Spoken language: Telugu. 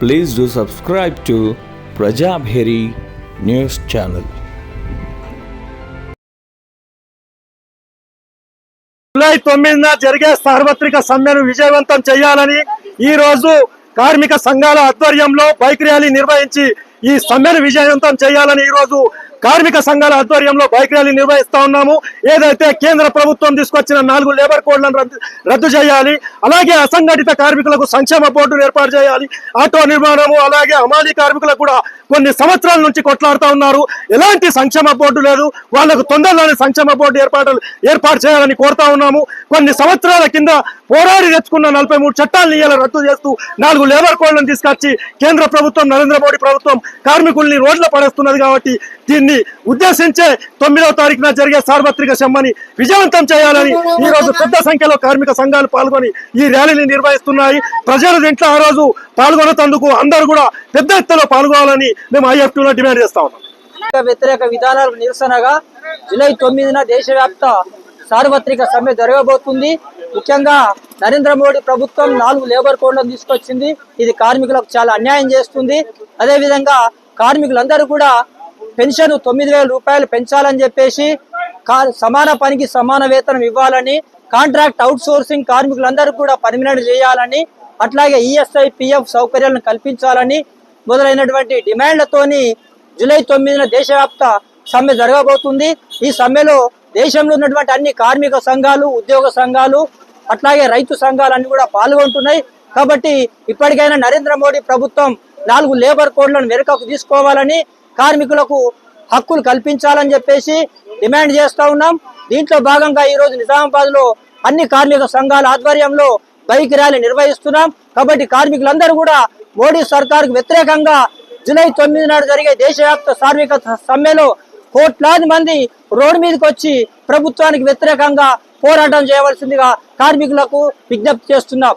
Please do subscribe to Prajabheri news channel. July తొమ్మిదిన జరిగే సార్వత్రిక సమ్మెను విజయవంతం చేయాలని ఈ రోజు కార్మిక సంఘాల ఆధ్వర్యంలో బైక్ ర్యాలీ నిర్వహించి ఈ సమ్మెను విజయవంతం చేయాలని ఈ రోజు కార్మిక సంఘాల ఆధ్వర్యంలో బైక్ ర్యాలీ నిర్వహిస్తా ఉన్నాము. ఏదైతే కేంద్ర ప్రభుత్వం తీసుకొచ్చిన నాలుగు లేబర్ కోడ్లను రద్దు రద్దు చేయాలి అలాగే అసంఘటిత కార్మికులకు సంక్షేమ బోర్డును ఏర్పాటు చేయాలి ఆటో నిర్మాణము అలాగే అమాలి కార్మికులకు కూడా కొన్ని సంవత్సరాల నుంచి కొట్లాడుతూ ఉన్నారు. ఎలాంటి సంక్షేమ బోర్డు లేదు. వాళ్ళకు తొందరలోనే సంక్షేమ బోర్డు ఏర్పాటు ఏర్పాటు చేయాలని కోరుతా ఉన్నాము. కొన్ని సంవత్సరాల కింద పోరాడి తెచ్చుకున్న నలభై మూడు చట్టాలను ఇవాళ రద్దు చేస్తూ నాలుగు లేబర్ కోడ్లను తీసుకొచ్చి కేంద్ర ప్రభుత్వం నరేంద్ర మోడీ ప్రభుత్వం కార్మికుల్ని రోడ్ల పడేస్తున్నది కాబట్టి దీన్ని ఉద్దేశించే తొమ్మిదవ తారీఖున జరిగే సార్వత్రిక సమ్మెని విజయవంతం చేయాలని ఈ రోజు పెద్ద సంఖ్యలో కార్మిక సంఘాలు పాల్గొని ఈ ర్యాలీని నిర్వహిస్తున్నాయి. ప్రజలు దీంట్లో ఆ రోజు పాల్గొనేందుకు అందరూ కూడా పెద్ద ఎత్తులో పాల్గొనాలని మేము ఐఎఫ్ డిమాండ్ చేస్తా ఉన్నాం. వ్యతిరేక వ్యతిరేక విధానాలకు నిరసనగా జూలై తొమ్మిదిన దేశవ్యాప్త సార్వత్రిక సమ్మె జరగబోతుంది. ముఖ్యంగా నరేంద్ర మోడీ ప్రభుత్వం నాలుగు లేబర్ కోడ్లను తీసుకొచ్చింది. ఇది కార్మికులకు చాలా అన్యాయం చేస్తుంది. అదేవిధంగా కార్మికులందరూ కూడా పెన్షన్ తొమ్మిది వేల రూపాయలు పెంచాలని చెప్పేసి కా- సమాన పనికి సమాన వేతనం ఇవ్వాలని కాంట్రాక్ట్ అవుట్ సోర్సింగ్ కార్మికులందరూ కూడా పర్మినెంట్ చేయాలని అట్లాగే ఈఎస్ఐ పిఎఫ్ సౌకర్యాలను కల్పించాలని మొదలైనటువంటి డిమాండ్లతోని జూలై తొమ్మిదిన దేశవ్యాప్త సమ్మె జరగబోతుంది. ఈ సమ్మెలో దేశంలో ఉన్నటువంటి అన్ని కార్మిక సంఘాలు ఉద్యోగ సంఘాలు అట్లాగే రైతు సంఘాలు అన్ని కూడా పాల్గొంటున్నాయి. కాబట్టి ఇప్పటికైనా నరేంద్ర మోడీ ప్రభుత్వం నాలుగు లేబర్ కోడ్లను వెనుకకు తీసుకోవాలని కార్మికులకు హక్కులు కల్పించాలని చెప్పేసి డిమాండ్ చేస్తా ఉన్నాం. దీంట్లో భాగంగా ఈ రోజు నిజామాబాద్లో అన్ని కార్మిక సంఘాల ఆధ్వర్యంలో బైక్ ర్యాలీ నిర్వహిస్తున్నాం. కాబట్టి కార్మికులందరూ కూడా మోడీ సర్కార్కు వ్యతిరేకంగా జూలై తొమ్మిది నాడు జరిగే దేశవ్యాప్త కార్మిక సమ్మెలో కోట్లాది మంది రోడ్డు మీదకి వచ్చి ప్రభుత్వానికి వ్యతిరేకంగా పోరాటం చేయవలసిందిగా కార్మికులకు విజ్ఞప్తి చేస్తున్నాం.